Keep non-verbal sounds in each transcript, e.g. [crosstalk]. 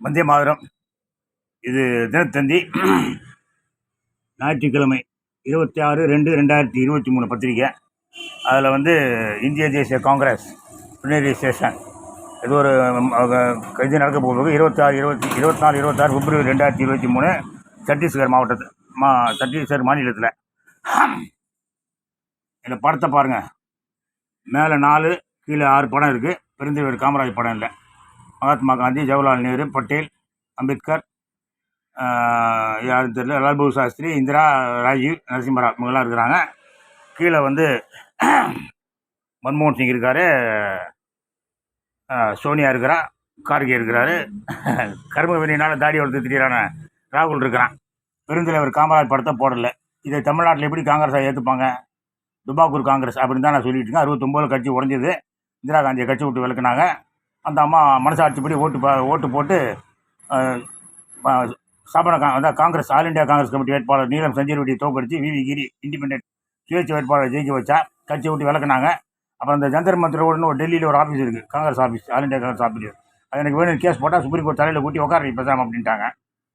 வந்தே மாதிரம். இது தினத்தந்தி ஞாயிற்றுக்கிழமை இருபத்தி ஆறு ரெண்டு ரெண்டாயிரத்தி இருபத்தி மூணு பத்திரிக்கை அதில் வந்து இந்திய தேசிய காங்கிரஸ் பினரி ஸ்டேஷன் இது ஒரு ம், இது நடக்க போகுது இருபத்தி ஆறு இருபத்தி இருபத்தி நாலு இருபத்தாறு பிப்ரவரி ரெண்டாயிரத்தி இருபத்தி மூணு சத்தீஸ்கர் மாவட்டத்தில் மா சத்தீஸ்கர் மாநிலத்தில். இந்த படத்தை பாருங்கள் மேலே நாலு கீழே ஆறு படம் இருக்குது பெருந்தலைவர் காமராஜ் படம் இல்லை. மகாத்மா காந்தி ஜவஹர்லால் நேரு பட்டேல் அம்பேத்கர் யாரும் யாருன்னு தெரியல லால் பகதூர் சாஸ்திரி இந்திரா ராஜீவ் நரசிம்மராவ் இவங்கெல்லாம் இருக்கிறாங்க. கீழே வந்து [clears throat] மன்மோகன் சிங் இருக்கார். சோனியா இருக்கிறா கார்கே இருக்கிறாரு. [clears throat] கரும வெளியினால் தாடி வளர்த்து திடீரான ராகுல் இருக்கிறான். பெருந்தலைவர் காமராஜ் படத்தை போடல. இதை தமிழ்நாட்டில் எப்படி காங்கிரஸாக ஏற்றுப்பாங்க துபாக்கூர் காங்கிரஸ் அப்படின்னு தான் நான் சொல்லிட்டு இருக்கேன். அறுபத்தொம்போதில் கட்சி உடஞ்சது. இந்திரா காந்தியை கட்சி விட்டு விளக்குனாங்க அந்த அம்மா மனசாட்சிப்படி ஓட்டு ஓட்டு போட்டு அஹ், கா அதான் Congress all India Congress committee வேட்பாளர் நீலம் சஞ்சீவ் தோக்கடிச்சு விவி கிரி இண்டிபெண்டன்ட் சுயேட்சை வேட்பாளர் ஜெயிக்க வச்சா கட்சியை விட்டு விளக்குனாங்க. அப்புறம் இந்த ஜந்தர் மந்திரோடனு ஒரு டெல்லியில் ஒரு ஆஃபீஸ் இருக்குது Congress office all India Congress office அது எனக்கு வேணும் கேஸ் போட்டால் சுப்ரீம் கோர்ட் தலையில் கூட்டி உட்கார பேசாமல் அப்படின்ட்டாங்க.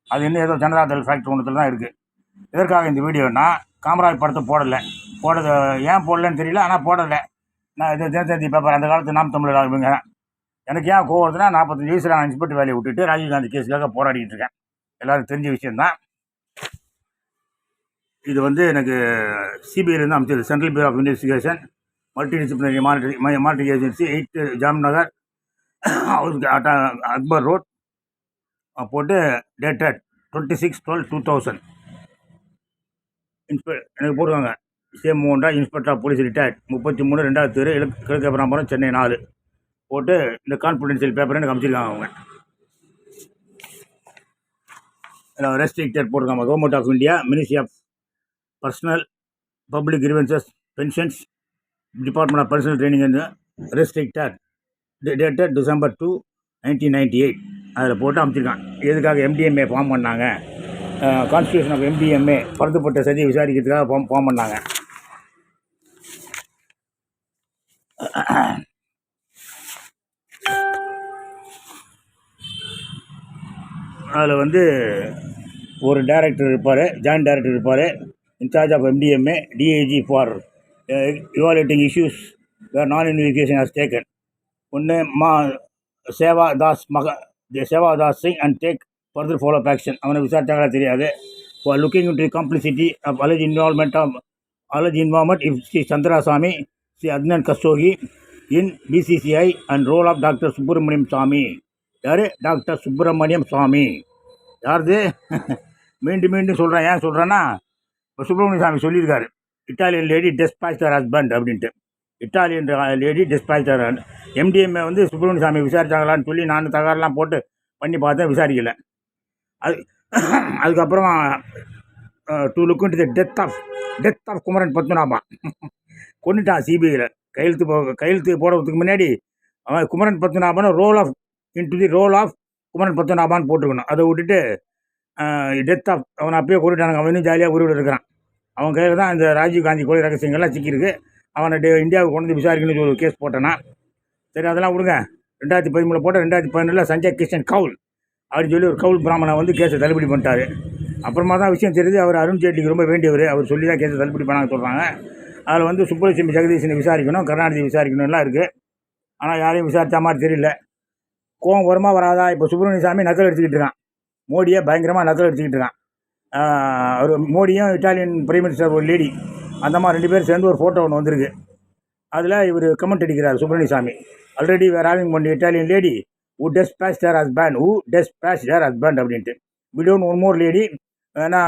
அது இன்னும் ஏதோ ஜனதாதள் ஃபேக்ட்ரி ஒன்றுத்தில் தான் இருக்குது எதற்காக இந்த வீடியோனா காமராஜ் படத்தை போடலை. போடுறது ஏன் போடலன்னு தெரியல ஆனால் போடலை. நான் இது தினத்தந்தி பேப்பர் அந்த காலத்து நாம் தமிழர் இவங்க எனக்கு ஏன் கோவம் வருதுன்னா நாற்பத்தஞ்சு வயசில் நான் இன்ஸ்பெக்டர் வேலையை விட்டுட்டு ராஜீவ்காந்தி கேஸுக்காக போராடிட்டு இருக்கேன். எல்லோரும் தெரிஞ்ச விஷயந்தான் இது வந்து எனக்கு சிபிஐலேருந்து அமைச்சது. Central bureau of investigation multi disciplinary monitory monitory agency eight Jamnagar அவருக்கு அக்பர் ரோட் போட்டு dated twenty six twelve two thousand இன்ஸ்பெ எனக்கு போடுவாங்க same Munda inspector of police retired முப்பத்தி மூணு ரெண்டாவது தெரு கிழக்கு பராமரம் சென்னை நாலு. போட்டு இந்த கான்ஃபிடென்ஷியல் பேப்பர் எனக்கு அமைச்சிருக்காங்க அவங்க. இதில் ரெஸ்ட்ரிக்டட் போட்டிருக்காங்க. Government of India ministry of personnel public grievances pensions department of personnel training and restricted dated December two nineteen ninety eight அதில் போட்டு அமைச்சிருக்கான் எதுக்காக எம்டிஎம்ஏ ஃபார்ம் பண்ணாங்க? கான்ஸ்டியூஷன் ஆஃப் எம்டிஎம்ஏ பருத்தப்பட்ட சதியை விசாரிக்கிறதுக்காக ஃபார்ம் ஃபார்ம் பண்ணாங்க. அதில் வந்து ஒரு டைரக்டர் இருப்பார் ஜாயின்ட் டைரக்டர் இருப்பார் incharge of MDMA DIG for evaluating issues where நான் இன்வெஸ்டிகேஷன் ஹஸ் டேக்கன் ஒன்று மா சேவா தாஸ் மக Seva Das Singh and take further follow action அவனை விசாரித்தாங்களா தெரியாது. For looking to complicity of alleged involvement of alleged involvement if Shri Chandraswami Shri Adnan Khashoggi in BCCI and role of doctor Subramaniam Swamy யார்? Doctor Subramaniam Swamy. யாருது? மீண்டும் மீண்டும் சொல்கிறேன் ஏன் சொல்கிறேன்னா இப்போ சுப்பிரமணிய சாமி சொல்லியிருக்காரு. Italian lady dispatch their husband அப்படின்ட்டு. Italian lady dispatch their MDMA வந்து சுப்பிரமணிய சாமி விசாரிச்சாங்களான்னு சொல்லி நான் தகவலாம் போட்டு பண்ணி பார்த்தேன். விசாரிக்கல. அது அதுக்கப்புறம் to look into the death of death of Kumaran Padmanabha. கொண்டுட்டான் சிபிஐயில் கையெழுத்து போ கையெழுத்து போடுறதுக்கு முன்னாடி அவன் Kumaran Padmanabhan role of into the role of Kumaran பத்மநாபான்னு போட்டுக்கணும். அதை விட்டுட்டு டெத் ஆஃப் அவனை அப்பயே கொண்டுட்டானுங்க அவன் இன்னும் ஜாலியாக உருவிட இருக்கிறான். அவன் கையில் தான் இந்த ராஜீவ் காந்தி கொலை ரகசியங்கள்லாம் சிக்கியிருக்கு. அவனை டே இந்தியாவுக்கு கொண்டு வந்து விசாரிக்கணும்னு சொல்லி ஒரு கேஸ் போட்டேன்னா சரி அதெல்லாம் விடுங்க. ரெண்டாயிரத்தி பதிமூணில் போட்ட ரெண்டாயிரத்தி பதினெட்டில் சஞ்சய் கிஷன் கவுல் அப்படின்னு சொல்லி ஒரு கவுல் பிராமணன் வந்து கேஸை தள்ளுபடி பண்ணிட்டார். அப்புறமா தான் விஷயம் தெரியுது அவர் அருண் ஜேட்லிக்கு ரொம்ப வேண்டியவர். அவர் சொல்லி தான் கேஸை தள்ளுபடி பண்ணாங்க சொல்கிறாங்க அதில் வந்து சுப்புலட்சுமி ஜெகதீஷனை விசாரிக்கணும் கருணாநிதி விசாரிக்கணும்லாம் இருக்குது ஆனால் யாரையும் விசாரித்த மாதிரி தெரியல. கோவம் வருமா வராதா? இப்போ சுப்பிரமணிய சாமி நக்கல் எடுத்துக்கிட்டு இருக்கான். மோடியை பயங்கரமாக நக்கல் எடுத்துக்கிட்டு இருக்கான். அவர் மோடியும் இட்டாலியன் பிரைம் மினிஸ்டர் ஒரு லேடி அந்த மாதிரி ரெண்டு பேரும் சேர்ந்து ஒரு ஃபோட்டோ ஒன்று வந்திருக்கு. அதில் இவர் கமெண்ட் அடிக்கிறார் Subramaniya Swamy already where having one Italian lady who despatch their husband டெஸ் dispatch their husband அப்படின்ட்டு. விடோன் ஒன் மோர் லேடி ஏன்னா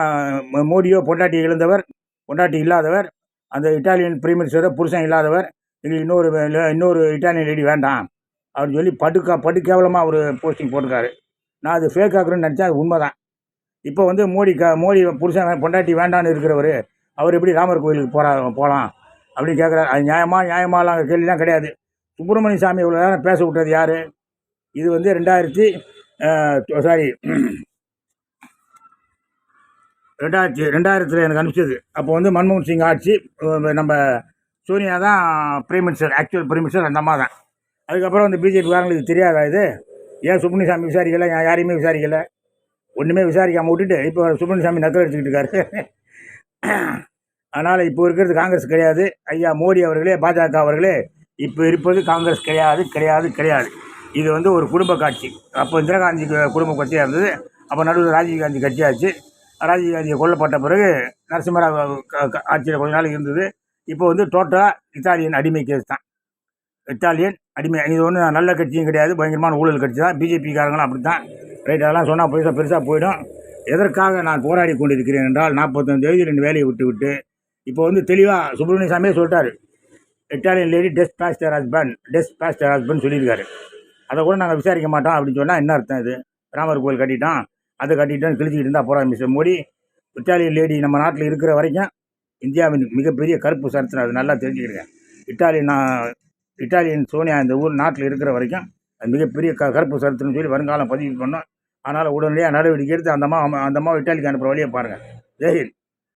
மோடியோ பொண்டாட்டி இழந்தவர் பொண்டாட்டி இல்லாதவர் அந்த இட்டாலியன் பிரைம் மினிஸ்டரோ புருஷன் இல்லாதவர் எங்களுக்கு இன்னொரு இன்னொரு இட்டாலியன் லேடி வேண்டாம். அப்படின்னு சொல்லி படுக்கா படு கேவலமாக ஒரு போஸ்டிங் போட்டிருக்காரு. நான் அது ஃபேக் ஆக்குறேன்னு நினச்சேன் அது உண்மை தான் இப்போ வந்து மோடி க மோடி புருஷன் பொண்டாட்டி வேண்டான்னு இருக்கிறவர் அவர் எப்படி ராமர் கோயிலுக்கு போகிறா போகலாம் அப்படின்னு கேட்குறாரு அது நியாயமா நியாயமாலாம் கேள்விலாம் கிடையாது. சுப்பிரமணிய சாமி இவ்வளோ நேரம் பேச விட்டது யார்? இது வந்து ரெண்டாயிரத்தி சாரி ரெண்டாயிரத்தி ரெண்டாயிரத்தில் எனக்கு அனுப்பிச்சது. அப்போ வந்து மன்மோகன் சிங் ஆட்சி நம்ம சோனியா தான் prime minister actual prime minister அந்த அம்மா தான் அதுக்கப்புறம் அந்த பிஜேபி காரங்களுக்கு தெரியாதா இது? ஏன் சுப்பிரமணியசாமி விசாரிக்கல? ஏன் யாரையுமே விசாரிக்கல? ஒன்றுமே விசாரிக்காமல் விட்டுட்டு இப்போ சுப்பிரமணியசாமி நக்கல் அடிச்சுக்கிட்டு இருக்காரு. அதனால் இப்போ இருக்கிறது காங்கிரஸ் கிடையாது. ஐயா மோடி அவர்களே பாஜக அவர்களே இப்போ இருப்பது காங்கிரஸ் கிடையாது கிடையாது கிடையாது. இது வந்து ஒரு குடும்ப காட்சி. அப்போ இந்திரா காந்தி குடும்ப கட்சியாக இருந்தது. அப்போ நடுவில் ராஜீவ் காந்தி கட்சியாச்சு ராஜீவ் காந்தி கொல்லப்பட்ட பிறகு நரசிம்மராவ் ஆட்சியில் கொஞ்ச நாள் இருந்தது. இப்போ வந்து டோட்டலாக இத்தாலியன் அடிமை கேஸ் தான். இத்தாலியன் அடிமை. இது ஒன்றும் நல்ல கட்சியும் கிடையாது பயங்கரமான ஊழல் கட்சி தான். பிஜேபிக்காரங்களும் அப்படி தான் ரைட் அதெல்லாம் சொன்னால் பெருசாக பெருசாக போயிடும். எதற்காக நான் போராடி கொண்டிருக்கிறேன் என்றால் நாற்பத்தஞ்சு தேதி ரெண்டு வேலையை விட்டு விட்டு இப்போ வந்து தெளிவாக சுப்பிரமணிய சாமியே சொல்லிட்டாரு. Italian lady test pastor husband test pastor husband சொல்லியிருக்காரு. அதை கூட நாங்கள் விசாரிக்க மாட்டோம் அப்படின்னு சொன்னால் என்ன அர்த்தம் இது? ராமர் கோயில் கட்டிட்டோம் அதை கட்டிட்டோம் கிழிச்சிக்கிட்டு இருந்தால் போகிறாங்க மிஸ்டர் மோடி. இட்டாலியன் லேடி நம்ம நாட்டில் இருக்கிற வரைக்கும் இந்தியாவின் மிகப்பெரிய கருப்பு சரித்திரம் அது நல்லா தெரிஞ்சுக்கிறேங்க இட்டாலியன் நான் இட்டாலியன் சோனியா இந்த ஊர் நாட்டில் இருக்கிற வரைக்கும் அது மிகப்பெரிய க கருப்பு சருத்துன்னு சொல்லி வருங்காலம் பதிவு பண்ணோம். அதனால் உடனடியாக நடவடிக்கை எடுத்து அந்த அம்மா அந்த அம்மா இட்டாலிக்கு அனுப்புகிற வழியை பாருங்கள் ஜெய்ஹிந்த்